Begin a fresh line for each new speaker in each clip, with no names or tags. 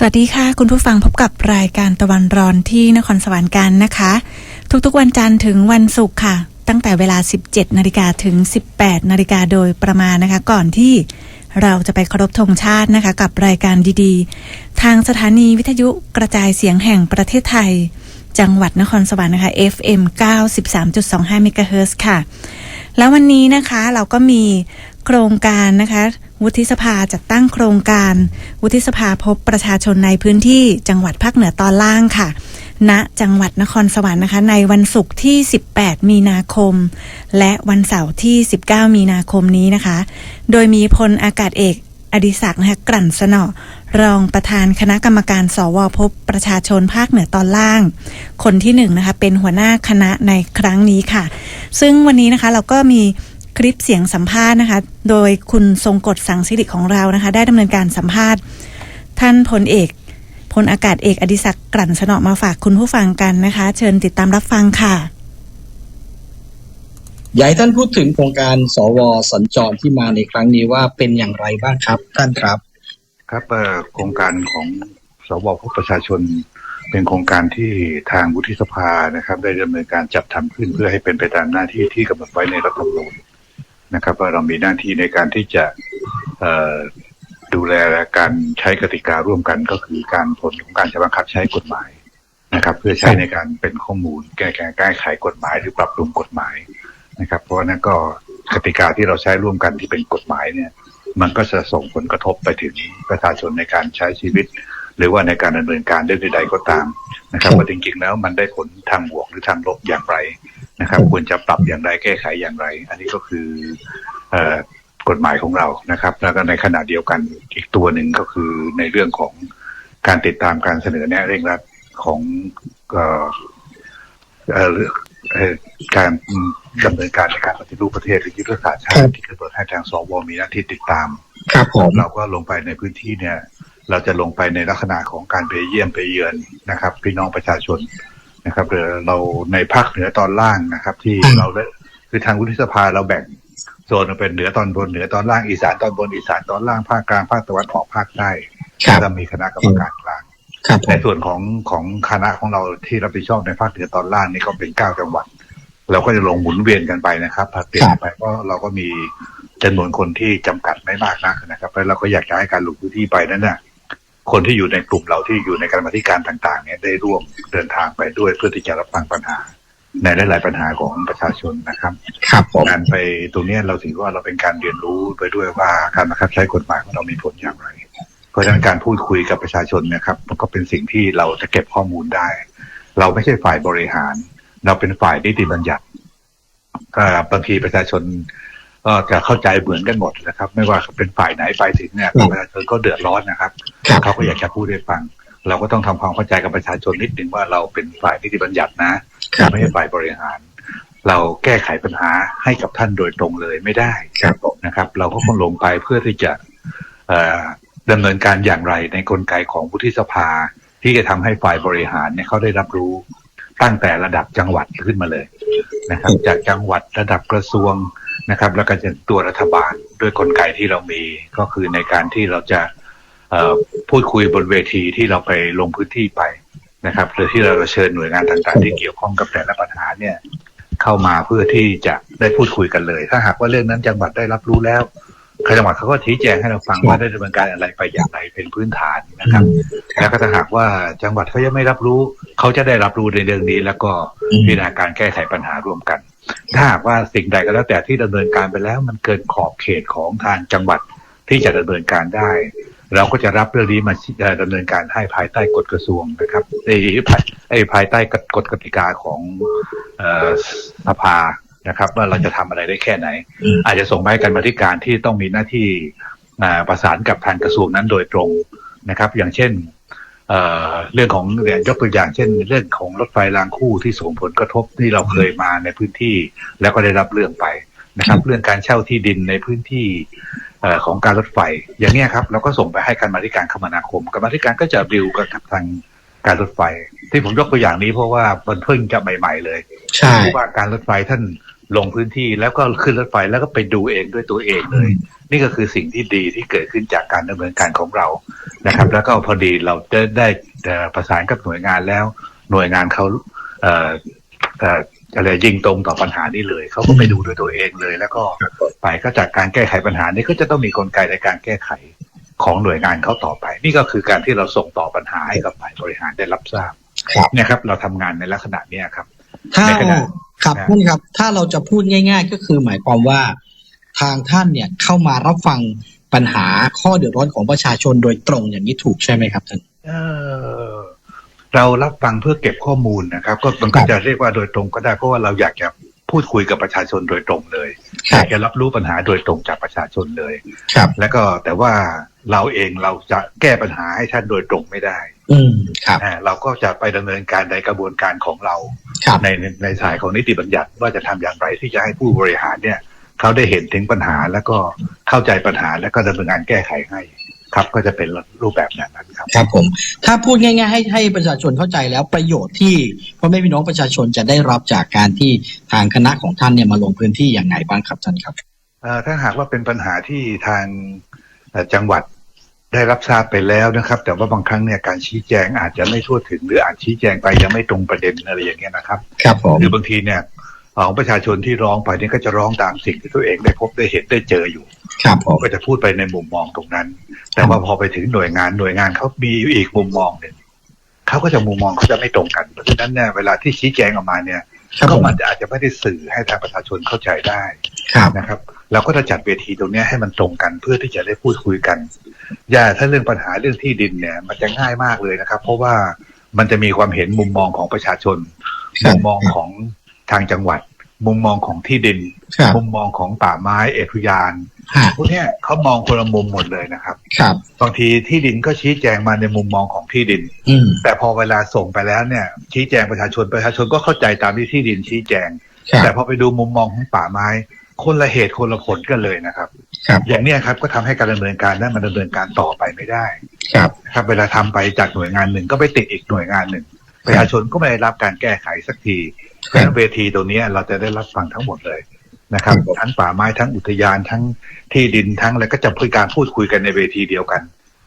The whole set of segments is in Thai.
สวัสดีค่ะ คุณผู้ฟังพบกับรายการตะวันร้อนที่นครสวรรค์กันนะคะ ทุกๆวันจันทร์ถึงวันศุกร์ค่ะ ตั้งแต่เวลา 17 นาฬิกาถึง 18 นาฬิกาโดยประมาณนะคะ ก่อนที่เราจะไปเคารพธงชาตินะคะ กับรายการดีๆ ทางสถานีวิทยุกระจายเสียงแห่งประเทศไทย จังหวัดนครสวรรค์นะคะ FM 93.25เมกะเฮิรตซ์ค่ะ แล้ววันนี้นะคะเราก็มีโครงการนะคะ วุฒิสภาจัดตั้งโครงการ วุฒิสภาพบประชาชนในพื้นที่จังหวัดภาคเหนือตอนล่างค่ะ ณ จังหวัดนครสวรรค์นะคะ ในวันศุกร์ที่ 18 มีนาคม และวันเสาร์ที่ 19 มีนาคมนี้นะคะ โดยมีพลอากาศเอกอดิศักดิ์นะคะกลั่นสนอรองประธานคณะกรรมการสวพบประชาชนภาคเหนือตอนล่าง คนที่หนึ่งนะคะเป็นหัวหน้าคณะในครั้งนี้ค่ะ ซึ่งวันนี้นะคะเราก็มี คลิปเสียงสัมภาษณ์นะคะ โดยคุณทรงกฎสังสิริของเรานะคะ ได้ดำเนินการสัมภาษณ์ ท่านพลเอกพลอากาศเอกอดิศักดิ์กลั่นสนอมาฝากคุณผู้ฟังกันนะคะ เชิญติดตามรับฟังค่ะ
อยากให้ท่านพูดถึงโครงการสวสัญจรที่มาในครั้งนี้ว่าเป็นอย่างไรบ้างครับท่านครับ
ครับเอ่อโครงการของสวพบประชาชน เป็นโครงการที่ทางวุฒิสภานะครับ ได้ดำเนินการจัดทำขึ้นเพื่อให้เป็นไปตามหน้าที่ที่กำหนดไว้ในรัฐธรรมนูญ นะครับว่าเรามีหน้าที่ในการที่จะดูแลการใช้กติการ่วมกันก็คือการผลของการใช้บังคับใช้กฎหมายนะครับ เพื่อใช้ในการเป็นข้อมูล แก้แก้แก้ไขกฎหมายหรือปรับปรุงกฎหมายนะครับ เพราะนั้นก็กติกาที่เราใช้ร่วมกันที่เป็นกฎหมายเนี่ย มันก็จะส่งผลกระทบไปถึงประชาชนในการใช้ชีวิต หรือว่าในการดำเนินการเรื่องใดๆก็ตามนะครับ
ครับ
ว่าจริงๆแล้วมันได้ผลทางบวกหรือทางลบอย่างไร นะครับ ควรจะปรับอย่างไรแก้ไขอย่างไร อันนี้ก็คือเอ่อกฎหมายของเรานะครับ แล้วก็ในขณะเดียวกันอีกตัวหนึ่งก็คือในเรื่องของการติดตามการเสนอแนะเร่งรัดของเอ่อเอ่อเอ่อการดำเนินการในการปฏิรูปประเทศหรือยุทธศาสตร์ชา
ครั
ติ
บ
ที่กำหนดให้ทางสวมีหน้าที่ติดตาม
ครับผม
เราก็ลงไปในพื้นที่เนี่ย เราจะลงไปในลักษณะของการไปเยี่ยมไปเยือนนะครับ พี่น้องประชาชน นะครับเดี๋ยวเราในภาคเหนือตอนล่างนะครับ ที่เราได้คือทางวุฒิสภาเราแบ่งโซนออกเป็นเหนือตอนบนเหนือตอนล่างอีสานตอนบนอีสานตอนล่างภาคกลางภาคตะวันออกภาคใต้
ครับ
แล้วก็มีคณะกรรมการกลาง
ครับผ
ใน
ม
ส่วนของของคณะของเราที่รับผิดชอบในภาคเหนือตอนล่างนี่ก็เป็นเก้าจังหวัด เราก็จะลงหมุนเวียนกันไปนะครับผลัดเปลี่ยนกันไปเพราะเราก็มีจำนวนคนที่จำกัดไม่มากนักนะครับ แล้วเราก็อยากจะให้การลงพื้นที่ไปนั้นน่ะ คนที่อยู่ในกลุ่มเราที่อยู่ในกรรมาธิการต่างๆ เนี่ยได้ร่วมเดินทางไปด้วยเพื่อที่จะรับฟังปัญหา ในหลายๆปัญหาของประชาชนนะครับ
ครับผม
การไปตรงเนี้ยเราถือว่าเราเป็นการเรียนรู้ไปด้วยว่าการบังคับใช้กฎหมายของเรามีผลอย่างไร เพราะฉะนั้นการพูดคุยกับประชาชนเนะครับ มันก็เป็นสิ่งที่เราจะเก็บข้อมูลได้ เราไม่ใช่ฝ่ายบริหาร เราเป็นฝ่ายนิติบัญญัติก็บางทีประชาชน ก็จะเข้าใจเหมือนกันหมดนะครับ ไม่ว่าเป็นฝ่ายไหนฝ่ายถึงเนี่ยประชาชนก็เดือดร้อนนะครับ
ครับ
เขาก็อยากจะพูดให้ฟัง เราก็ต้องทำความเข้าใจกับประชาชนนิดนึงว่าเราเป็นฝ่ายนิติบัญญัตินะ
ครับ
ไม่ใช่ฝ่ายบริหาร เราแก้ไขปัญหาให้กับท่านโดยตรงเลยไม่ได้
ครับผม
นะครับ เราก็คงลงไปเพื่อที่จะเอ่อดำเนินการอย่างไรในกลไกของวุฒิสภา ที่จะทำให้ฝ่ายบริหารเนี่ยเขาได้รับรู้ตั้งแต่ระดับจังหวัดขึ้นมาเลยนะครับ จากจังหวัดระดับกระทรวง นะครับ แล้วก็จะตัวรัฐบาลด้วยกลไกที่เรามีก็คือในการที่เราจะเอ่อพูดคุยบนเวทีที่เราไปลงพื้นที่ไปนะครับหรือที่เราเชิญหน่วยงานต่างๆ ที่เกี่ยวข้องกับแต่ละปัญหาเนี่ยเข้ามาเพื่อที่จะได้พูดคุยกันเลย ถ้าหากว่าเรื่องนั้นจังหวัดได้รับรู้แล้วจังหวัดเขาก็ชี้แจงให้เราฟังว่าได้ดำเนินการอะไรไปอย่างไรเป็นพื้นฐานนะครับ แล้วก็ถ้าหากว่าจังหวัดเขายังไม่รับรู้ เขาจะได้รับรู้ในเรื่องนี้ แล้วก็
อืม
พิจารณาการแก้ไขปัญหาร่วมกัน ถ้าหากว่าสิ่งใดก็แล้วแต่ที่ดำเนินการไปแล้ว มันเกินขอบเขตของทางจังหวัดที่จะดำเนินการได้ เราก็จะรับเรื่องนี้มาเอ่อดำเนินการให้ภายใต้กฎกระทรวงนะครับไอ้ภายไอ้ภายใต้กฎกติกาของเอ่อสภานะครับว่าเราจะทำอะไรได้แค่ไหน
อืม
อาจจะส่งไปให้การบริการที่ต้องมีหน้าที่อ่าประสานกับทางกระทรวงนั้นโดยตรงนะครับ อย่างเช่น เอ่อเรื่องของเนี่ยยกตัวอย่างเช่น เรื่องของรถไฟรางคู่ที่ส่งผลกระทบที่เราเคยมาในพื้นที่ แล้วก็ได้รับเรื่องไปนะครับ เรื่องการเช่าที่ดินในพื้นที่เอ่อของการรถไฟ อย่างเนี้ยครับเราก็ส่งไปให้การมาธิการคมนาคมการมาธิการก็จะดิวกับทางการรถไฟ ที่ผมยกตัวอย่างนี้เพราะว่ามันเพิ่งจะใหม่ ๆ เลย
ใช่
ผู้ว่าการรถไฟท่าน ลงพื้นที่แล้วก็ขึ้นรถไฟแล้วก็ไปดูเองด้วยตัวเองเลย นี่ก็คือสิ่งที่ดีที่เกิดขึ้นจากการดำเนินการของเรานะครับ แล้วก็พอดีเราได้ได้เอ่อประสานกับหน่วยงานแล้ว หน่วยงานเขาเอ่อเอ่ออะไรยิงตรงต่อปัญหานี้เลยเขาก็ไปดูด้วยตัวเองเลย แล้วก็ไปก็จากการแก้ไขปัญหานี้ก็จะต้องมีกลไกในการแก้ไขของหน่วยงานเขาต่อไป นี่ก็คือการที่เราส่งต่อปัญหาให้กับฝ่ายบริหารได้รับทราบ
ครับ
เนี่ยครับ เราทำงานในลักษณะเนี้ยครับ
ถ้า
ในขณะ
ครับ
นะ
ท่านครับถ้าเราจะพูดง่าย ๆ ก็คือหมายความว่าทางท่านเนี่ยเข้ามารับฟังปัญหาข้อเดือดร้อนของประชาชนโดยตรงอย่างนี้ถูกใช่ไหมครับท่าน
เอ่อเรารับฟังเพื่อเก็บข้อมูลนะครับ ก็มัน
ครั
ก็
บ
จะเรียกว่าโดยตรงก็ได้เพราะว่าเราอยากจะพูดคุยกับประชาชนโดยตรงเลย
ครั
อยา
บ
กจะรับรู้ปัญหาโดยตรงจากประชาชนเลย
ครับ
แล้วก็แต่ว่าเราเองเราจะแก้ปัญหาให้ท่านโดยตรงไม่ได้
อืมครับ
อ่าเราก็จะไปดำเนินการในกระบวนการของเรา
ครับ
ในในในสายของนิติบัญญัติว่าจะทำอย่างไรที่จะให้ผู้บริหารเนี่ยเขาได้เห็นถึงปัญหาแล้วก็เข้าใจปัญหาแล้วก็ดำเนินการแก้ไขให้ครับก็จะเป็นรูปแบบอย่างนั้นครับ
ครับผม ถ้าพูดง่ายๆให้ให้ประชาชนเข้าใจแล้วประโยชน์ที่พ่อแม่พี่น้องประชาชนจะได้รับจากการที่ทางคณะของท่านเนี่ยมาลงพื้นที่อย่างไรบ้างครับท่านครับ
เอ่อถ้าหากว่าเป็นปัญหาที่ทางเอ่อจังหวัด ได้รับทราบไปแล้วนะครับ แต่ว่าบางครั้งเนี่ยการชี้แจงอาจจะไม่ทั่วถึง หรืออาจชี้แจงไปยังไม่ตรงประเด็นอะไรอย่างเงี้ยนะครับ
ครับผม
หรือบางทีเนี่ยของประชาชนที่ร้องไปเนี่ยก็จะร้องตามสิ่งที่ตัวเองได้พบได้เห็นได้เจออยู่
ครับผม
ก็จะพูดไปในมุมมองตรงนั้น แต่ว่าพอไปถึงหน่วยงานหน่วยงานเขามีอีกมุมมองหนึ่งเขาก็จะมุมมองเขาจะไม่ตรงกัน เพราะฉะนั้นเนี่ยเวลาที่ชี้แจงออกมาเนี่ย
ครับ
ก็
ผม
มันอาจจะไม่ได้สื่อให้ทางประชาชนเข้าใจได้
ครับ
นะครับ เราก็จะจัดเวทีตรงเนี้ยให้มันตรงกันเพื่อที่จะได้พูดคุยกัน อย่าถ้าเรื่องปัญหาเรื่องที่ดินเนี่ย มันจะง่ายมากเลยนะครับ เพราะว่ามันจะมีความเห็นมุมมองของประชาชน
ครับ
มุมมองของทางจังหวัด มุมมองของที่ดิน
ครับ
มุมมองของป่าไม้เอตุยาน
ฮะ
พวกเนี้ยเขามองคนละมุมหมดเลยนะครับ
ครับ
บางทีที่ดินก็ชี้แจงมาในมุมมองของที่ดิน
อืม
แต่พอเวลาส่งไปแล้วเนี่ย ชี้แจงประชาชนประชาชนก็เข้าใจตามที่ที่ดินชี้แจง
ครับ
แต่พอไปดูมุมมองของป่าไม้ คนละเหตุคนละผลกันเลยนะครับ
ครับ
อย่างเนี้ยครับก็ทำให้การดำเนินการนั้นมันดำเนินการต่อไปไม่ได้
ครับ
นะครับเวลาทำไปจากหน่วยงานหนึ่งก็ไปติดอีกหน่วยงานหนึ่งประชาชนก็ไม่ได้รับการแก้ไขสักทีเพราะฉะนั้นเวทีตรงเนี้ยเราจะได้รับฟังทั้งหมดเลยนะครับ
ครับ
ทั้งป่าไม้ทั้งอุทยานทั้งที่ดินทั้งอะไรก็จะเพื่อการพูดคุยกันในเวทีเดียวกัน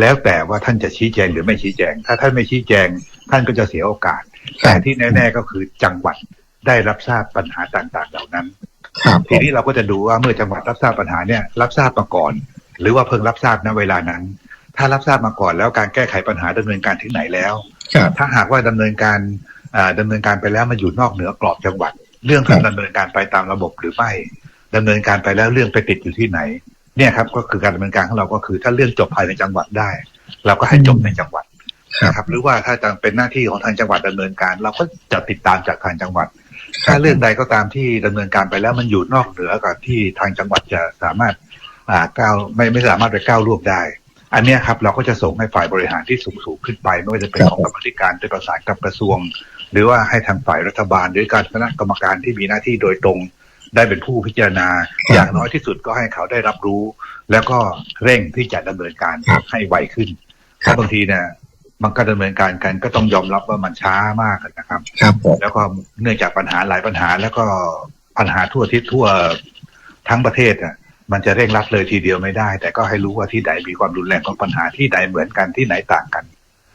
แล้วแต่ว่าท่านจะชี้แจงหรือไม่ชี้แจง ถ้าท่านไม่ชี้แจง ท่านก็จะเสียโอกาส แต่ที่แน่ ๆ ก็คือจังหวัดได้รับทราบปัญหาต่างๆ เหล่านั้น
ครับผ
ที
ม
นี้เราก็จะดูว่าเมื่อจังหวัดรับทราบปัญหาเนี่ยรับทราบมาก่อน หรือว่าเพิ่งรับทราบณเวลานั้น ถ้ารับทราบมาก่อนแล้วการแก้ไขปัญหาดำเนินการถึงไหนแล้ว
ครับ
ถ้าหากว่าดำเนินการอ่าดำเนินการไปแล้วมันอยู่นอกเหนือกรอบจังหวัด เรื่อง
ครับ
ดำเนินการไปตามระบบหรือไม่ดำเนินการไปแล้วเรื่องไปติดอยู่ที่ไหน เนี่ยครับก็คือการดำเนินการของเราก็คือ ถ้าเรื่องจบภายในจังหวัดได้ เราก็ให้จบในจังหวัด
ครับ
นะครับหรือว่าถ้าจะเป็นหน้าที่ของทางจังหวัดดำเนินการ เราก็จะติดตามจากทางจังหวัด ถ้าเรื่องใดก็ตามที่ดำเนินการไปแล้วมันอยู่นอกเหนือกับที่ทางจังหวัดจะสามารถอ่าก้าวไม่ไม่สามารถไปก้าวล่วงได้ อันเนี้ยครับเราก็จะส่งให้ฝ่ายบริหารที่สูงสูงขึ้นไป ไม่ว่าจะเป็น
ครับ
ของกรรมาธิการที่ประสานกับกระทรวง หรือว่าให้ทางฝ่ายรัฐบาลหรือการคณะกรรมการที่มีหน้าที่โดยตรงได้เป็นผู้พิจารณา
ครับ
อย่างน้อยที่สุดก็ให้เขาได้รับรู้ แล้วก็เร่งที่จะดำเนินการ
ครับ
ให้ไวขึ้นเพ
ครับ
ราะบางทีเนี่ย มันก็ดำเนินการกันก็ต้องยอมรับว่ามันช้ามากนะครับ
ครับผม
แล้วก็เนื่องจากปัญหาหลายปัญหา แล้วก็ปัญหาทั่วทิศทั่วทั้งประเทศอะ มันจะเร่งรัดเลยทีเดียวไม่ได้ แต่ก็ให้รู้ว่าที่ใดมีความรุนแรงของปัญหาที่ใดเหมือนกันที่ไหนต่างกัน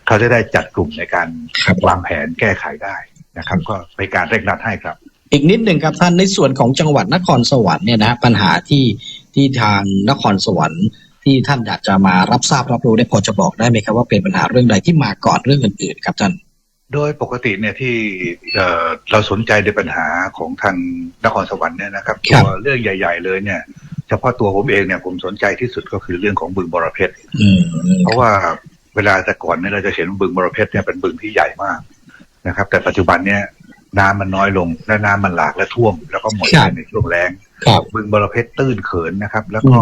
เขาจะได้จัดกลุ่มในการ
ครับ
วางแผนแก้ไขได้นะครับ ก็เป็นการเร่งรัดให้ครับ
อีกนิดหนึ่งครับท่านในส่วนของจังหวัดนครสวรรค์เนี่ยนะปัญหาที่ที่ทางนครสวรรค์ ที่ท่านอยากจะมารับทราบรับรู้ได้พอจะบอกได้ไหมครับว่าเป็นปัญหาเรื่องใดที่มาก่อนเรื่องอื่นๆครับท่าน
โดยปกติเนี่ยที่เอ่อเราสนใจในปัญหาของทางนครสวรรค์เนี่ยนะครับ
ครั
ตั
บ
วเรื่องใหญ่ ๆ เลยเนี่ยเฉพาะตัวผมเองเนี่ยผมสนใจที่สุดก็คือเรื่องของบึงบรเพชร
อืม
เพราะว่าเวลาแต่ก่อนเนี่ยเราจะเห็นว่าบึงบรเพชรเนี่ยเป็นบึงที่ใหญ่มากนะครับ แต่ปัจจุบันเนี่ยน้ำมันน้อยลงและน้ำมันหลากและท่วม แล้วก็หมด
ครับ
ไปในช่วงแล้ง
ครับ
บึงบรเพชรตื้นเขินนะครับ แล้วก็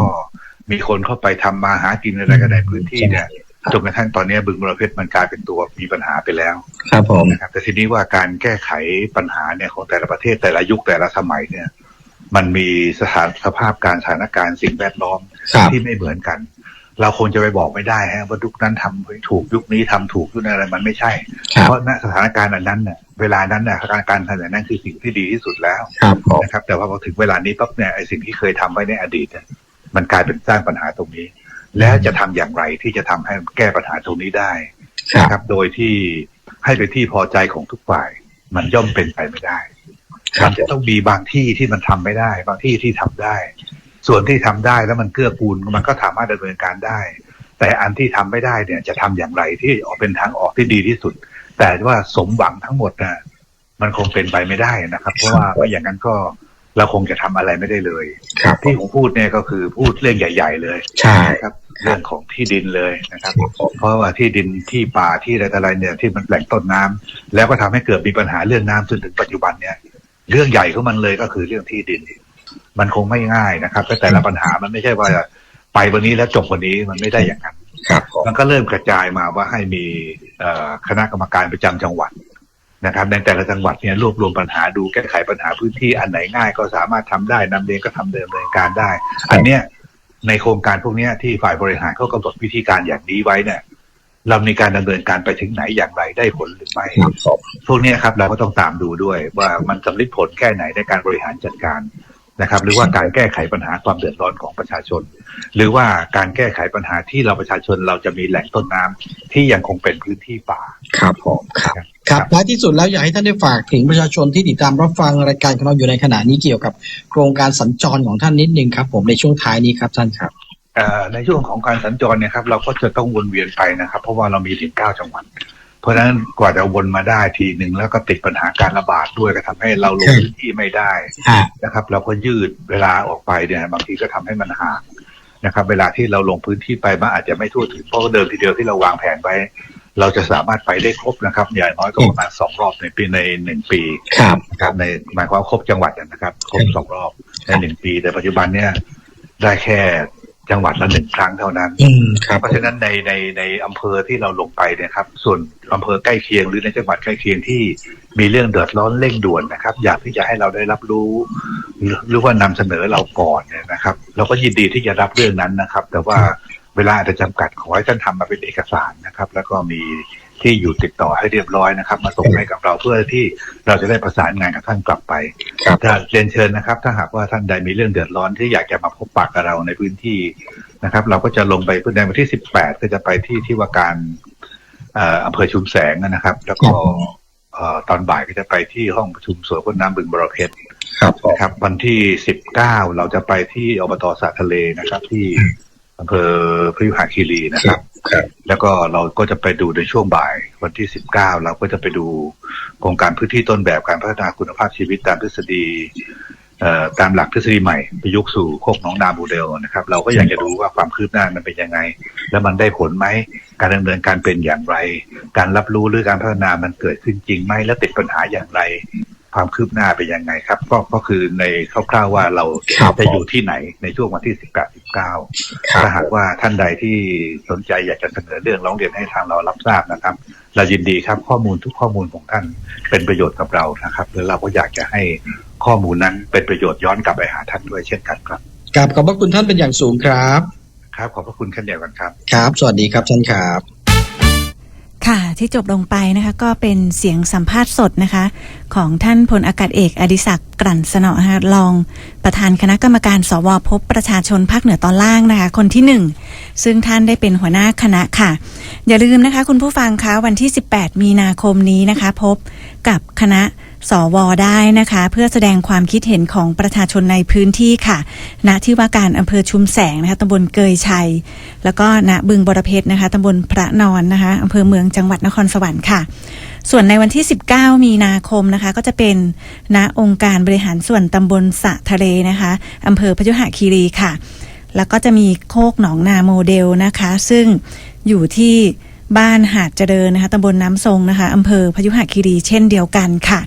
มีคนเข้าไปทำมาหากินอะไรกันในพื้นที่เนี่ย
ครับ
จนกระทั่งตอนนี้บึงบรเพชรมันกลายเป็นตัวมีปัญหาไปแล้ว
ครับผม
นะครับแต่ทีนี้ว่าการแก้ไขปัญหาเนี่ยของแต่ละประเทศแต่ละยุคแต่ละสมัยเนี่ย มันมีสถานสภาพการสถานการณ์สิ่งแวดล้อม
ครับ
ที่ไม่เหมือนกัน เราคงจะไปบอกไม่ได้ฮะว่ายุคนั้นทำถูกยุคนี้ทำถูกยุคนั้นอะไรมันไม่ใช่
ครับ
เพราะณสถานการณ์อันนั้นเนี่ยเวลานั้นนะการการทำอย่างนั้นคือสิ่งที่ดีที่สุดแล้ว
ครับผม
นะครับ แต่ว่าพอถึงเวลานี้ปั๊บเนี่ยไอ้สิ่งที่เคยทำไว้ในอดีตเนี่ย มันกลายเป็นสร้างปัญหาตรงนี้ แล้วจะทำอย่างไรที่จะทำให้แก้ปัญหาตรงนี้ได้
ครับ
นะครับ โดยที่ให้เป็นที่พอใจของทุกฝ่าย มันย่อมเป็นไปไม่ได้
ครับ
มันจะต้องมีบางที่ที่มันทำไม่ได้ บางที่ที่ทำได้ ส่วนที่ทำได้แล้วมันเกื้อกูลมันก็สามารถดำเนินการได้ แต่อันที่ทำไม่ได้เนี่ย จะทำอย่างไรที่ออกเป็นทางออกที่ดีที่สุด แต่ว่าสมหวังทั้งหมดนะมันคงเป็นไปไม่ได้นะครับ เพราะว่าไม่อย่างนั้นก็ เราคงจะทำอะไรไม่ได้เลย
ครับผ
ที่
ม
ผมพูดเนี่ยก็คือพูดเรื่องใหญ่ ๆ เลย
ใช่
นะครับ เรื่องของที่ดินเลยนะครับ
ครับผม
เพราะว่าที่ดินที่ป่าที่อะไรต่ออะไรเนี่ยที่มันแหล่งต้นน้ำแล้วก็ทำให้เกิดมีปัญหาเรื่องน้ำจนถึงปัจจุบันเนี่ยเรื่องใหญ่ของมันเลยก็คือเรื่องที่ดิน มันคงไม่ง่ายนะครับแต่แต่ละปัญหามันไม่ใช่ว่าไปวันนี้แล้วจบวันนี้มันไม่ได้อย่างนั้น
ครับผม
มันก็เริ่มกระจายมาว่าให้มีเอ่อคณะกรรมการประจำจังหวัด นะครับในแต่ละจังหวัดเนี่ยรวบรวมปัญหาดูแก้ไขปัญหาพื้นที่อันไหนง่ายก็สามารถทำได้นำเรียนก็ทำเดิมเนินการได้ อันเนี้ยในโครงการพวกเนี้ยที่ฝ่ายบริหารเขากำหนดวิธีการอย่างนี้ไว้เนี่ยเรามีการดำเนินการไปถึงไหนอย่างไรได้ผลหรือไม่
ครับผม
พวกเนี้ยครับเราก็ต้องตามดูด้วยว่ามันสำลิดผลแค่ไหนในการบริหารจัดการ นะครับ หรือว่าการแก้ไขปัญหาความเดือดร้อนของประชาชน หรือว่าการแก้ไขปัญหาที่เราประชาชนเราจะมีแหล่งต้นน้ำที่ยังคงเป็นพื้นที่ป่า
ครับผมครับครับท้ายที่สุดแล้วอยากให้ท่านได้ฝากถึงประชาชนที่ติดตามรับฟังรายการของเราอยู่ในขณะนี้เกี่ยวกับ โครงการสัญจรของท่านนิดนึงครับ ผมในช่วงท้ายนี้ครับท่านครับ
เอ่อในช่วงของการสัญจรเนี่ยครับเราก็จะต้องวนเวียนไปนะครับ เพราะว่าเรามีถึงเก้าจังหวัด เพราะฉะนั้นกว่าจะวนมาได้ทีหนึ่งแล้วก็ติดปัญหาการระบาดด้วยก็ทำให้เราลงพื้นที่ไม่ได้
ฮะ
นะครับ เราก็ยืดเวลาออกไปเนี่ยบางทีก็ทำให้มันห่างนะครับ เวลาที่เราลงพื้นที่ไปมันอาจจะไม่ทั่วถึงเพราะว่าเดิมทีเดียวที่เราวางแผนไว้ เราจะสามารถไปได้ครบนะครับอย่างน้อยก็ประมาณสองรอบในปีในหนึ่งปี
ครับ
นะครับ ในหมายความว่าครบจังหวัดนะครับ ครบสองรอบในหนึ่งปี แต่ปัจจุบันเนี่ยได้แค่ จังหวัดละหนึ่งครั้งเท่านั้น
อืมครับ
เพราะฉะนั้นในในในอำเภอที่เราลงไปเนี่ยครับ ส่วนอำเภอใกล้เคียงหรือในจังหวัดใกล้เคียงที่มีเรื่องเดือดร้อนเร่งด่วนนะครับ อยากที่จะให้เราได้รับรู้ หรือหรือว่านำเสนอเราก่อนเนี่ยนะครับ เราก็ยินดีที่จะรับเรื่องนั้นนะครับ แต่ว่าเวลาอาจจะจำกัดขอให้ท่านทำมาเป็นเอกสารนะครับ แล้วก็มี ที่อยู่ติดต่อให้เรียบร้อยนะครับ มาส่งให้กับเราเพื่อที่เราจะได้ประสานงานกับท่านกลับไป
ครับ
ถ้าเรียนเชิญนะครับ ถ้าหากว่าท่านใดมีเรื่องเดือดร้อนที่อยากจะมาพบปะกับเราในพื้นที่นะครับ เราก็จะลงไปพื้นในวันที่18ก็จะไปที่ที่ว่าการเอ่ออำเภอชุมแสงนะครับ แล้วก็เอ่อตอนบ่ายก็จะไปที่ห้องประชุมสวนพ่นน้ำบึงบรเพชร
ครับผม
นะครับ วันที่19เราจะไปที่อบตสระทะเลนะครับ ที่อำเภอพยุหคีรีนะครับ
ครับ
แล้วก็เราก็จะไปดูในช่วงบ่ายวันที่ 19 เราก็จะไปดูโครงการพื้นที่ต้นแบบการพัฒนาคุณภาพชีวิตตามทฤษฎีเอ่อตามหลักทฤษฎีใหม่ประยุกต์สู่โคกหนองนาโมเดลนะครับ เราก็อยากจะดูว่าความคืบหน้ามันเป็นยังไง แล้วมันได้ผลไหมการดำเนินการเป็นอย่างไร การรับรู้หรือการพัฒนามันเกิดขึ้นจริงไหมและติดปัญหาอย่างไร ความคืบหน้าเป็นยังไงครับ ก็ก็คือในคร่าวๆว่าเรา
ครับ
จะอยู่ที่ไหนในช่วงวันที่18 19
ครับ
ถ้าหากว่าท่านใดที่สนใจอยากจะเสนอเรื่องร้องเรียนให้ทางเรารับทราบนะครับ เรายินดีครับข้อมูลทุกข้อมูลของท่านเป็นประโยชน์กับเรานะครับแล้วเราก็อยากจะให้ข้อมูลนั้นเป็นประโยชน์ย้อนกลับไปหาท่านด้วยเช่นกันครับ
ครับขอบพระคุณท่านเป็นอย่างสูงครับ
ครับขอบพระคุณขั้นเดียวกันครับ
ครับ สวัสดีครับท่านครับ
ค่ะที่จบลงไปนะคะก็เป็นเสียงสัมภาษณ์สดนะคะ ของท่านพลอากาศเอกอดิศักดิ์กลั่นสนอนะคะรองประธานคณะกรรมการสวพบประชาชนภาคเหนือตอนล่างนะคะ คนที่หนึ่งซึ่งท่านได้เป็นหัวหน้าคณะค่ะ อย่าลืมนะคะ คุณผู้ฟังคะวันที่ 18 มีนาคมนี้นะคะ พบกับคณะ สวได้นะคะ เพื่อแสดงความคิดเห็นของประชาชนในพื้นที่ค่ะ ณที่ว่าการอำเภอชุมแสงนะคะตำบลเกยชัย แล้วก็ณบึงบรเพชรนะคะตำบลพระนอนนะคะอำเภอเมืองจังหวัดนครสวรรค์ค่ะ ส่วนในวันที่ 19 มีนาคมนะคะ ก็จะเป็นณองค์การบริหารส่วนตำบลสะทะเลนะคะอำเภอพยุหคีรีค่ะ แล้วก็จะมีโคกหนองนาโมเดลนะคะ ซึ่งอยู่ที่บ้านหาดเจริญนะคะตำบลน้ำทรงนะคะอำเภอพยุหคีรีเช่นเดียวกันค่ะ